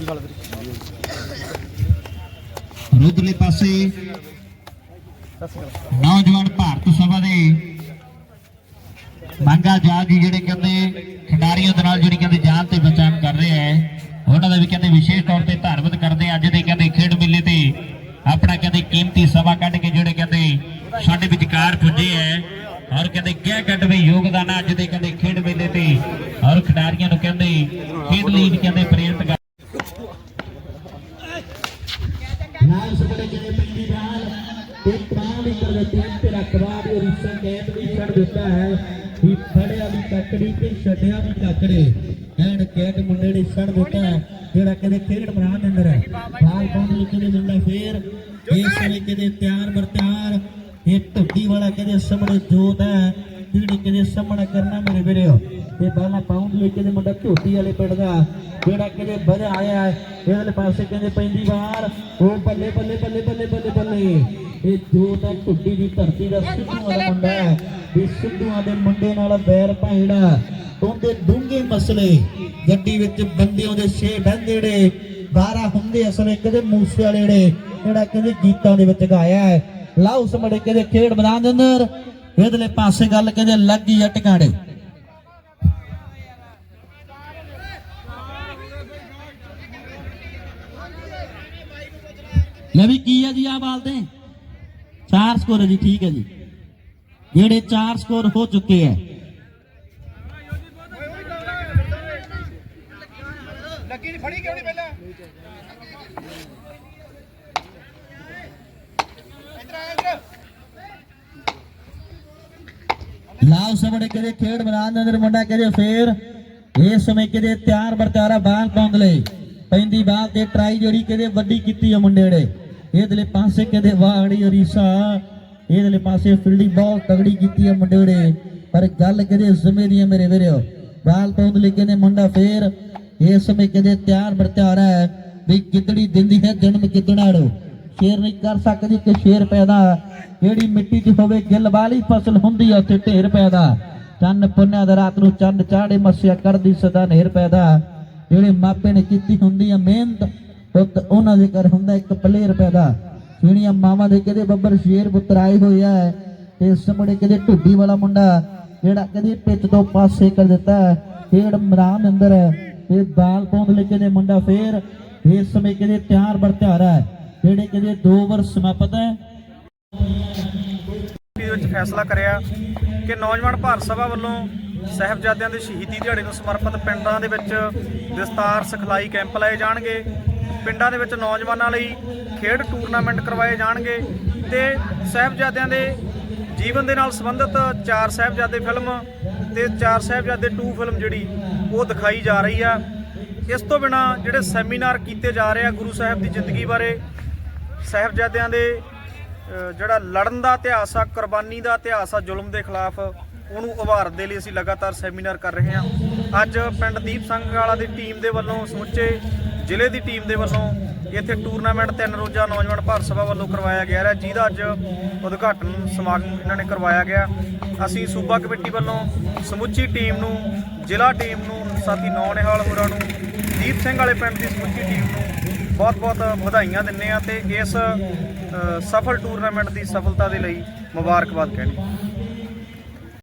ਹਾਲ ਪਾਸੇ ਨੌਜਵਾਨ ਭਾਰਤ ਸਭਾ ਦੇ ਮੰਗਾ ਜਾਗ ਜਿਹੜੇ ਕਹਿੰਦੇ ਖਿਡਾਰੀਆਂ ਦੇ ਨਾਲ ਜਿਹੜੀ ਕਹਿੰਦੇ ਜਾਨ ਤੇ ਬਚਾਨ ਕਰ ਰਹੇ ਹੈ, ਉਹਨਾਂ ਦਾ ਵੀ ਕਹਿੰਦੇ ਵਿਸ਼ੇਸ਼ ਤੌਰ ਤੇ ਧੰਨਵਾਦ ਕਰਦੇ ਆ। ਅੱਜ ਦੇ ਕਹਿੰਦੇ ਖੇਡ ਮੇਲੇ ਤੇ ਆਪਣਾ ਕਹਿੰਦੇ ਕੀਮਤੀ ਸਮਾਂ ਕੱਢ ਕੇ ਜਿਹੜੇ ਕਹਿੰਦੇ ਸਾਡੇ ਵਿਚਕਾਰ ਪੁੱਜੇ ਹੈ, ਔਰ ਕਹਿੰਦੇ ਕਿਆ ਕੱਢਵੇਂ ਯੋਗਦਾਨ ਆ ਅੱਜ ਦੇ ਕਹਿੰਦੇ ਖੇਡ ਮੇਲੇ ਤੇ ਔਰ ਖਿਡਾਰੀਆਂ ਨੂੰ ਕਹਿੰਦੇ ਖੇਡ ਲਈ ਵੀ ਕਹਿੰਦੇ ਪ੍ਰੇਰਿਤ ਕਰ ਨਾਲ ਸਬੜੇ ਜਿਹੜੇ ਪਿੰਡੀ ਨਾਲ। ਤੇ ਪ੍ਰਾਣ ਕਰ ਦੇ ਟੀਮ ਤੇ ਰਖਵਾਰ ਉਹ ਰਿਸ਼ਾ ਕੈਦ ਵੀ ਛੱਡ ਦਿੱਤਾ ਹੈ। ਵੀ ਫੜਿਆ ਵੀ ਕੱਕੜੀ ਤੇ ਛੱਡਿਆ ਵੀ ਕੱਕੜੇ। ਐਨ ਕੈਦ ਮੁੰਡੇ ਨੇ ਛੱਡ ਦਿੱਤਾ ਜਿਹੜਾ ਕਦੇ ਖੇਡ ਮੈਦਾਨ ਦੇ ਅੰਦਰ ਹੈ। ਬਾਲ ਪਾਉਣ ਲਈ ਕਦੇ ਮੁੰਡਾ ਫੇਰ। ਇਸ ਸਮੇਂ ਕਦੇ ਤਿਆਰ ਬਰ ਤਿਆਰ ਇਹ ਢੁੱਡੀ ਵਾਲਾ ਕਦੇ ਸਾਹਮਣੇ ਜੋਤ ਹੈ। ਜਿਹੜੀ ਕਦੇ ਸਾਹਮਣਾ ਕਰਨਾ ਮੇਰੇ ਵੀਰੋ। ਤੇ ਬਾਲਾ ਪਾਉਣ ਲਈ ਕਦੇ ਮੁੰਡਾ ਢੋਟੀ ਵਾਲੇ ਪਿੰਡ ਦਾ ਜਿਹੜਾ ਕਦੇ ਵਧਿਆ ਆਇਆ ਹੈ ਇਹਦੇ ਪਾਸੇ ਕਹਿੰਦੇ ਪੈਂਦੀ ਵਾਰ ਉਹ ਬੱਲੇ ਬੱਲੇ ਬੱਲੇ ਬੱਲੇ ਬੱਲੇ ਬੱਲੇ। ਇਹ ਜੋਤ ਹੈ ਢੁੱਡੀ ਦੀ ਧਰਤੀ ਦਾ ਸਿੱਧੂ ਵਾਲਾ ਮੁੰਡਾ ਹੈ ਵੀ ਸਿੱਧੂਆਂ ਦੇ ਮੁੰਡੇ ਨਾਲ ਬੈਰ ਭਾਈੜਾ ਉਹਦੇ ਡੂੰਘੇ ਮਸਲੇ ਗੱਡੀ ਵਿੱਚ ਬੰਦਿਆਂ ਦੇ ਛੇ ਬੰਦੇੜੇ 12 ਹੁੰਦੇ ਅਸਲੇ ਕਦੇ ਮੂਸੇ ਵਾਲੇ ਜਿਹੜੇ ਜਿਹੜਾ ਕਹਿੰਦੇ ਗੀਤਾਂ ਦੇ ਵਿੱਚ ਗਾਇਆ ਹੈ। ਲਾਉਸ ਮੜੇ ਕਹਿੰਦੇ ਖੇਡ ਮੈਦਾਨ ਦੇ ਅੰਦਰ ਇਹਦਲੇ ਪਾਸੇ ਗੱਲ ਕਹਿੰਦੇ ਲੱਗੀ ਆ ਟਿਕਾਣੇ। ਲੈ ਵੀ ਕੀ ਹੈ ਜੀ ਆ ਬਾਲ ਤੇ? ਚਾਰ ਸਕੋਰ ਹੈ ਜੀ ਠੀਕ ਹੈ ਜੀ। ਜਿਹੜੇ ਚਾਰ ਸਕੋਰ ਹੋ ਚੁੱਕੇ ਹੈ ਲੱਗੀ ਨਹੀਂ ਫੜੀ ਕਿਉਂ ਨਹੀਂ ਪਹਿਲਾਂ? ਇੱਧਰ ਆ ਇੱਧਰ। ਲਾਉ ਸਮੜੇ ਕਦੇ ਖੇਡ ਮੈਦਾਨ ਦੇ ਅੰਦਰ ਮੁੰਡਾ ਕਦੇ ਫੇਰ? ਇਸ ਸਮੇਂ ਕਦੇ ਤਿਆਰ ਬਰਤਾਰਾ ਬਾਲ ਪਾਉਂਦ ਲਈ ਪੈਂਦੀ ਬਾਲ ਤੇ ਟਰਾਈ ਜਿਹੜੀ ਕਦੇ ਵੱਡੀ ਕੀਤੀ ਆ ਮੁੰਡੇ ਨੇ। ਇਹਦਲੇ ਪਾਸੇ ਕਦੇ ਵਾਗੜੀ ਅਰੀਸਾ ਇਹਦਲੇ ਪਾਸੇ ਫੀਲਡਿੰਗ ਬਹੁਤ ਤਗੜੀ ਕੀਤੀ ਹੈ ਮੁੰਡੇ ਨੇ ਪਰ ਗੱਲ ਕਦੇ ਸਮੇਂ ਦੀ ਮੇਰੇ ਵੀਰੋ। ਬਾਲ ਪਾਉਂਦ ਲਈ ਕਹਿੰਦੇ ਮੁੰਡਾ ਫੇਰ ਇਸ ਸਮੇਂ ਕਦੇ ਤਿਆਰ ਬਰਤਾਰਾ ਹੈ ਵੀ ਗਿੱਦੜੀ ਦਿੰਦੀ ਹੈ, ਜਨਮ ਗਿੱਦੜਾੜੋ ਸ਼ੇਰ ਨਹੀਂ ਕਰ ਸਕਦੀ ਕਿ ਸ਼ੇਰ ਪੈਦਾ। ਜਿਹੜੀ ਮਿੱਟੀ 'ਚ ਹੋਵੇ ਗਿੱਲ ਵਾਲੀ ਫਸਲ ਹੁੰਦੀ ਆ, ਉੱਥੇ ਢੇਰ ਪੈਦਾ। ਚੰਨ ਪੁੰਨਿਆ ਦਾ ਰਾਤ ਨੂੰ ਚੰਨ ਚਾੜੇ ਮੱਸਿਆ ਕਰਦੀ ਸਦਾ ਨਹਿਰ ਪੈਦਾ। ਜਿਹੜੇ ਮਾਪੇ ਨੇ ਕੀਤੀ ਹੁੰਦੀ ਆ ਮਿਹਨਤ ਪੁੱਤ, ਉਹਨਾਂ ਦੇ ਘਰ ਹੁੰਦਾ ਇੱਕ ਪਲੇਰ ਪੈਦਾ ਜਿਹੜੀਆਂ ਮਾਵਾਂ ਦੇ ਕਦੇ ਬੱਬਰ ਸ਼ੇਰ ਪੁੱਤਰ ਆਏ ਹੋਏ ਆ, ਤੇ ਸਮੜੇ ਕਦੇ ਢੁੱਡੀ ਵਾਲਾ ਮੁੰਡਾ, ਜਿਹੜਾ ਕਦੇ ਪਿੱਛ ਤੋਂ ਪਾਸੇ ਕਰ ਦਿੱਤਾ ਹੈ। ਖੇਡ ਅੰਦਰ ਇਹ ਬਾਲ ਪੌਂਦ ਲੈ ਨੇ ਮੁੰਡਾ ਫੇਰ, ਇਸ ਸਮੇਂ ਕਦੇ ਤਿਆਰ ਬਰਤਿਆਰਾ ਹੈ, ਜਿਹੜੇ ਕਦੇ ਦੋ ਵਾਰ ਸਮਾਪਤ ਹੈ ਵਿੱਚ ਫੈਸਲਾ ਕਰਿਆ ਕਿ ਨੌਜਵਾਨ ਭਾਰਤ ਸਭਾ ਵੱਲੋਂ ਸਹਿਬਜ਼ਾਦਿਆਂ ਦੇ ਸ਼ਹੀਦੀ ਦਿਹਾੜੇ ਨੂੰ ਸਮਰਪਿਤ ਪਿੰਡਾਂ ਦੇ ਵਿੱਚ ਵਿਸਤਾਰ ਸਿਖਲਾਈ ਕੈਂਪ ਲਾਏ ਜਾਣਗੇ ਪਿੰਡਾਂ ਦੇ ਵਿੱਚ ਨੌਜਵਾਨਾਂ ਲਈ ਖੇਡ ਟੂਰਨਾਮੈਂਟ ਕਰਵਾਏ ਜਾਣਗੇ ਤੇ ਸਹਿਬਜ਼ਾਦਿਆਂ ਦੇ ਜੀਵਨ ਦੇ ਨਾਲ ਸੰਬੰਧਿਤ ਚਾਰ ਸਹਿਬਜ਼ਾਦੇ ਫਿਲਮ ਤੇ ਚਾਰ ਸਹਿਬਜ਼ਾਦੇ 2 ਫਿਲਮ ਜਿਹੜੀ ਉਹ ਦਿਖਾਈ ਜਾ ਰਹੀ ਆ। ਇਸ ਤੋਂ ਬਿਨਾ ਜਿਹੜੇ ਸੈਮੀਨਾਰ ਕੀਤੇ ਜਾ ਰਹੇ ਆ ਗੁਰੂ ਸਾਹਿਬ ਦੀ ਜ਼ਿੰਦਗੀ ਬਾਰੇ, ਸਾਹਿਬਜ਼ਾਦਿਆਂ ਦੇ ਜਿਹੜਾ ਲੜਨ ਦਾ ਇਤਿਹਾਸ ਆ, ਕੁਰਬਾਨੀ ਦਾ ਇਤਿਹਾਸ ਆ, ਜ਼ੁਲਮ ਦੇ ਖਿਲਾਫ, ਉਹਨੂੰ ਉਭਾਰਨ ਦੇ ਲਈ ਅਸੀਂ ਲਗਾਤਾਰ ਸੈਮੀਨਾਰ ਕਰ ਰਹੇ ਹਾਂ। ਅੱਜ ਪਿੰਡ ਦੀਪ ਸਿੰਘ ਵਾਲਾ ਦੀ ਟੀਮ ਦੇ ਵੱਲੋਂ ਸਮੁੱਚੇ ਜ਼ਿਲ੍ਹੇ ਦੀ ਟੀਮ ਦੇ ਵੱਲੋਂ ਇੱਥੇ ਟੂਰਨਾਮੈਂਟ ਤਿੰਨ ਰੋਜ਼ਾ ਨੌਜਵਾਨ ਭਾਰਤ ਸਭਾ ਵੱਲੋਂ ਕਰਵਾਇਆ ਗਿਆ ਹੈ ਜਿਹਦਾ ਅੱਜ ਉਦਘਾਟਨ ਸਮਾਗਮ ਇਹਨਾਂ ਨੇ ਕਰਵਾਇਆ ਗਿਆ। ਅਸੀਂ ਸੂਬਾ ਕਮੇਟੀ ਵੱਲੋਂ ਸਮੁੱਚੀ ਟੀਮ ਨੂੰ, ਜ਼ਿਲ੍ਹਾ ਟੀਮ ਨੂੰ, ਸਾਥੀ ਨੌਨਿਹਾਲ ਹੋਰਾਂ ਨੂੰ, ਦੀਪ ਸਿੰਘ ਵਾਲੇ ਪਿੰਡ ਦੀ ਸਮੁੱਚੀ ਟੀਮ ਨੂੰ ਬਹੁਤ-ਬਹੁਤ ਵਧਾਈਆਂ ਦਿੰਨੇ ਆ ਤੇ ਇਸ ਸਫਲ ਟੂਰਨਾਮੈਂਟ ਦੀ ਸਫਲਤਾ ਦੇ ਲਈ ਮੁਬਾਰਕਬਾਦ ਕਹਿਣੀ।